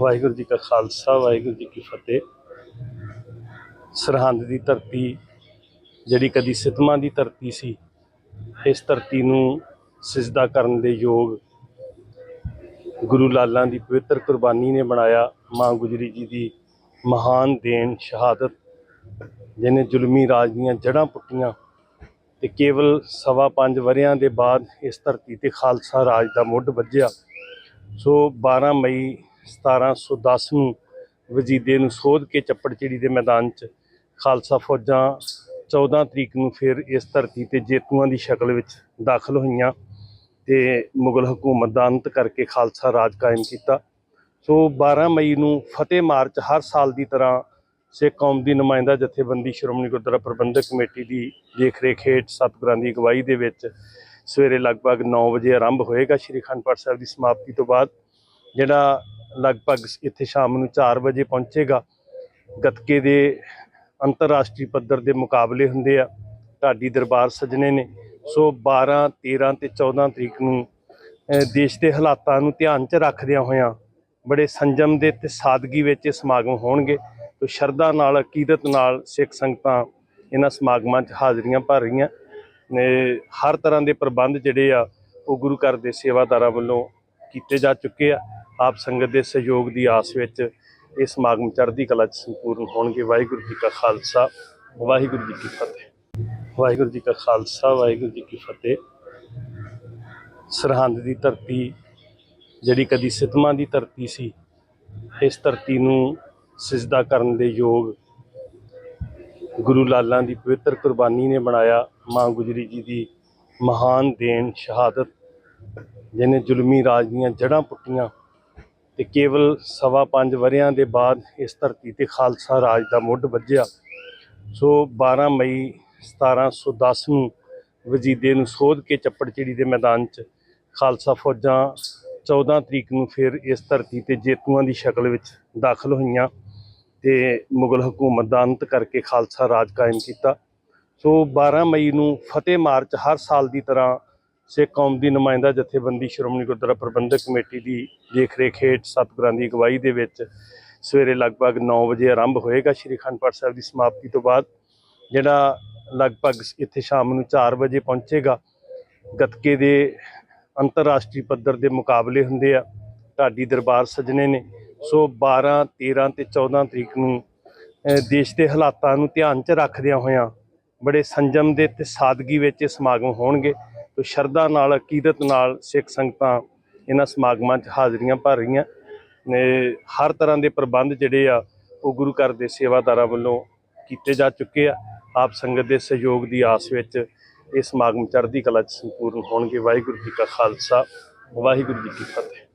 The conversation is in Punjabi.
ਵਾਹਿਗੁਰੂ ਜੀ ਕਾ ਖਾਲਸਾ, ਵਾਹਿਗੁਰੂ ਜੀ ਕੀ ਫਤਿਹ। ਸਰਹੰਦ ਦੀ ਧਰਤੀ, ਜਿਹੜੀ ਕਦੀ ਸਿਤਮਾਂ ਦੀ ਧਰਤੀ ਸੀ, ਇਸ ਧਰਤੀ ਨੂੰ ਸਿਜਦਾ ਕਰਨ ਦੇ ਯੋਗ ਗੁਰੂ ਲਾਲਾਂ ਦੀ ਪਵਿੱਤਰ ਕੁਰਬਾਨੀ ਨੇ ਬਣਾਇਆ ਮਾਂ ਗੁਜਰੀ ਜੀ ਦੀ ਮਹਾਨ ਦੇਣ, ਸ਼ਹਾਦਤ, ਜਿਹਨੇ ਜ਼ੁਲਮੀ ਰਾਜ ਦੀਆਂ ਜੜ੍ਹਾਂ ਪੁੱਟੀਆਂ ਤੇ ਕੇਵਲ ਸਵਾ ਪੰਜ ਵਰਿਆਂ ਦੇ ਬਾਅਦ ਇਸ ਧਰਤੀ ਤੇ ਖਾਲਸਾ ਰਾਜ ਦਾ ਮੁੱਢ ਵੱਜਿਆ। ਸੋ 12 ਮਈ 1710 ਨੂੰ ਵਜੀਦੇ ਨੂੰ ਸੋਧ ਕੇ ਚੱਪੜਚਿੜੀ ਦੇ ਮੈਦਾਨ 'ਚ ਖਾਲਸਾ ਫੌਜਾਂ 14 ਤਰੀਕ ਨੂੰ ਫਿਰ ਇਸ ਧਰਤੀ ਤੇ ਜੇਤੂਆਂ ਦੀ ਸ਼ਕਲ ਵਿੱਚ ਦਾਖਲ ਹੋਈਆਂ ਤੇ ਮੁਗਲ ਹਕੂਮਤ ਦਾ ਅੰਤ ਕਰਕੇ ਖਾਲਸਾ ਰਾਜ ਕਾਇਮ ਕੀਤਾ। ਸੋ 12 ਮਈ ਨੂੰ ਫਤਿਹ ਮਾਰਚ ਹਰ ਸਾਲ ਦੀ ਤਰ੍ਹਾਂ ਸਿੱਖ ਕੌਮ ਦੀ ਨੁਮਾਇੰਦਾ ਜਥੇਬੰਦੀ ਸ਼੍ਰੋਮਣੀ ਗੁਰਦੁਆਰਾ ਪ੍ਰਬੰਧਕ ਕਮੇਟੀ ਦੀ ਦੇਖ-ਰੇਖ ਹੇਠ ਸਤਿਗੁਰਾਂ ਦੀ ਅਗਵਾਈ ਦੇ ਵਿੱਚ ਸਵੇਰੇ ਲਗਭਗ 9 ਵਜੇ ਆਰੰਭ ਹੋਏਗਾ ਸ਼੍ਰੀ ਅਖੰਡ ਪਾਠ ਸਾਹਿਬ ਦੀ ਸਮਾਪਤੀ ਤੋਂ ਬਾਅਦ, ਜਿਹੜਾ ਲਗਭਗ ਇੱਥੇ ਸ਼ਾਮ ਨੂੰ 4 ਵਜੇ ਪਹੁੰਚੇਗਾ। ਗੱਤਕੇ ਦੇ ਅੰਤਰਰਾਸ਼ਟਰੀ ਪੱਧਰ ਦੇ ਮੁਕਾਬਲੇ ਹੁੰਦੇ ਆ। ਢਾਡੀ ਦਰਬਾਰ ਸਜਣੇ ਨੇ। ਸੋ 12 13 ਤੇ 14 ਤਰੀਕ ਨੂੰ ਦੇਸ਼ ਦੇ ਹਾਲਾਤਾਂ ਨੂੰ ਧਿਆਨ 'ਚ ਰੱਖਦਿਆਂ ਹੋਇਆਂ ਬੜੇ ਸੰਜਮ ਦੇ ਤੇ ਸਾਦਗੀ ਵਿੱਚ ਇਹ ਸਮਾਗਮ ਹੋਣਗੇ। ਤੇ ਸ਼ਰਧਾ ਨਾਲ ਅਕੀਦਤ ਨਾਲ ਸਿੱਖ ਸੰਗਤਾਂ ਇਹਨਾਂ ਸਮਾਗਮਾਂ 'ਚ ਹਾਜ਼ਰੀਆਂ ਭਰ ਰਹੀਆਂ ਨੇ। ਹਰ ਤਰ੍ਹਾਂ ਦੇ ਪ੍ਰਬੰਧ ਜਿਹੜੇ ਆ, ਉਹ ਗੁਰੂ ਘਰ ਦੇ ਸੇਵਾਦਾਰਾਂ ਵੱਲੋਂ ਕੀਤੇ ਜਾ ਚੁੱਕੇ ਆ। ਆਪ ਸੰਗਤ ਦੇ ਸਹਿਯੋਗ ਦੀ ਆਸ ਵਿੱਚ ਇਹ ਸਮਾਗਮ ਚੜ੍ਹਦੀ ਕਲਾ 'ਚ ਸੰਪੂਰਨ ਹੋਣਗੇ। ਵਾਹਿਗੁਰੂ ਜੀ ਕਾ ਖਾਲਸਾ, ਵਾਹਿਗੁਰੂ ਜੀ ਕੀ ਫਤਿਹ। ਵਾਹਿਗੁਰੂ ਜੀ ਕਾ ਖਾਲਸਾ, ਵਾਹਿਗੁਰੂ ਜੀ ਕੀ ਫਤਿਹ। ਸਰਹੰਦ ਦੀ ਧਰਤੀ ਜਿਹੜੀ ਕਦੀ ਸਿਤਮਾਂ ਦੀ ਧਰਤੀ ਸੀ, ਇਸ ਧਰਤੀ ਨੂੰ ਸਜਦਾ ਕਰਨ ਦੇ ਯੋਗ ਗੁਰੂ ਲਾਲਾਂ ਦੀ ਪਵਿੱਤਰ ਕੁਰਬਾਨੀ ਨੇ ਬਣਾਇਆ। ਮਾਂ ਗੁਜਰੀ ਜੀ ਦੀ ਮਹਾਨ ਦੇਣ, ਸ਼ਹਾਦਤ ਜਿਹਨੇ ਜ਼ੁਲਮੀ ਰਾਜ ਦੀਆਂ ਜੜ੍ਹਾਂ ਪੁੱਟੀਆਂ ਤੇ ਕੇਵਲ ਸਵਾ ਪੰਜ ਵਰਿਆਂ ਦੇ ਬਾਅਦ ਇਸ ਧਰਤੀ ਤੇ ਖਾਲਸਾ ਰਾਜ ਦਾ ਮੁੱਢ ਵੱਜਿਆ। ਸੋ 12 ਮਈ 1710 ਨੂੰ ਵਜੀਦੇ ਨੂੰ ਸੋਧ ਕੇ ਚੱਪੜਚਿੜੀ ਦੇ ਮੈਦਾਨ 'ਚ ਖਾਲਸਾ ਫੌਜਾਂ 14 ਤਰੀਕ ਨੂੰ ਫਿਰ ਇਸ ਧਰਤੀ ਤੇ ਜੇਤੂਆਂ ਦੀ ਸ਼ਕਲ ਵਿੱਚ ਦਾਖਲ ਹੋਈਆਂ ਤੇ ਮੁਗਲ ਹਕੂਮਤ ਦਾ ਅੰਤ ਕਰਕੇ ਖਾਲਸਾ ਰਾਜ ਕਾਇਮ ਕੀਤਾ। ਸੋ 12 ਮਈ ਨੂੰ ਫਤਿਹ ਮਾਰਚ ਹਰ ਸਾਲ ਦੀ ਤਰ੍ਹਾਂ ਸਿੱਖ ਕੌਮ ਦੀ ਨੁਮਾਇੰਦਾ ਜਥੇਬੰਦੀ ਸ਼੍ਰੋਮਣੀ ਗੁਰਦੁਆਰਾ ਪ੍ਰਬੰਧਕ ਕਮੇਟੀ ਦੀ ਦੇਖ-ਰੇਖ ਹੇਠ ਸਤਿਗੁਰਾਂ ਦੀ ਅਗਵਾਈ ਦੇ ਵਿੱਚ ਸਵੇਰੇ ਲਗਭਗ 9 ਵਜੇ ਆਰੰਭ ਹੋਏਗਾ ਸ਼੍ਰੀ ਅਖੰਡ ਪਾਠ ਸਾਹਿਬ ਦੀ ਸਮਾਪਤੀ ਤੋਂ ਬਾਅਦ, ਜਿਹੜਾ ਲਗਭਗ ਇੱਥੇ ਸ਼ਾਮ ਨੂੰ 4 ਵਜੇ ਪਹੁੰਚੇਗਾ। ਗੱਤਕੇ ਦੇ ਅੰਤਰਰਾਸ਼ਟਰੀ ਪੱਧਰ ਦੇ ਮੁਕਾਬਲੇ ਹੁੰਦੇ ਆ, ਢਾਡੀ ਦਰਬਾਰ ਸਜਣੇ ਨੇ। ਸੋ 12 13 ਤੇ 14 ਤਰੀਕ ਨੂੰ ਦੇਸ਼ ਦੇ ਹਾਲਾਤਾਂ ਨੂੰ ਧਿਆਨ 'ਚ ਰੱਖਦਿਆਂ ਹੋਇਆਂ ਬੜੇ ਸੰਜਮ ਦੇ ਤੇ ਸਾਦਗੀ ਵਿੱਚ ਇਹ ਸਮਾਗਮ ਹੋਣਗੇ। ਤੇ ਸ਼ਰਧਾ ਨਾਲ, ਅਕੀਦਤ ਨਾਲ ਸਿੱਖ ਸੰਗਤਾਂ ਇਹਨਾਂ ਸਮਾਗਮਾਂ 'ਚ ਹਾਜ਼ਰੀਆਂ ਭਰ ਰਹੀਆਂ ਨੇ। ਹਰ ਤਰ੍ਹਾਂ ਦੇ ਪ੍ਰਬੰਧ ਜਿਹੜੇ ਆ, ਉਹ ਗੁਰੂ ਘਰ ਦੇ ਸੇਵਾਦਾਰਾਂ ਵੱਲੋਂ ਕੀਤੇ ਜਾ ਚੁੱਕੇ ਆ। ਆਪ ਸੰਗਤ ਦੇ ਸਹਿਯੋਗ ਦੀ ਆਸ ਵਿੱਚ ਇਹ ਸਮਾਗਮ ਚੜ੍ਹਦੀ ਕਲਾ 'ਚ ਸੰਪੂਰਨ ਹੋਣਗੇ। ਵਾਹਿਗੁਰੂ ਜੀ ਕਾ ਖਾਲਸਾ, ਵਾਹਿਗੁਰੂ ਜੀ ਕੀ ਫਤਿਹ।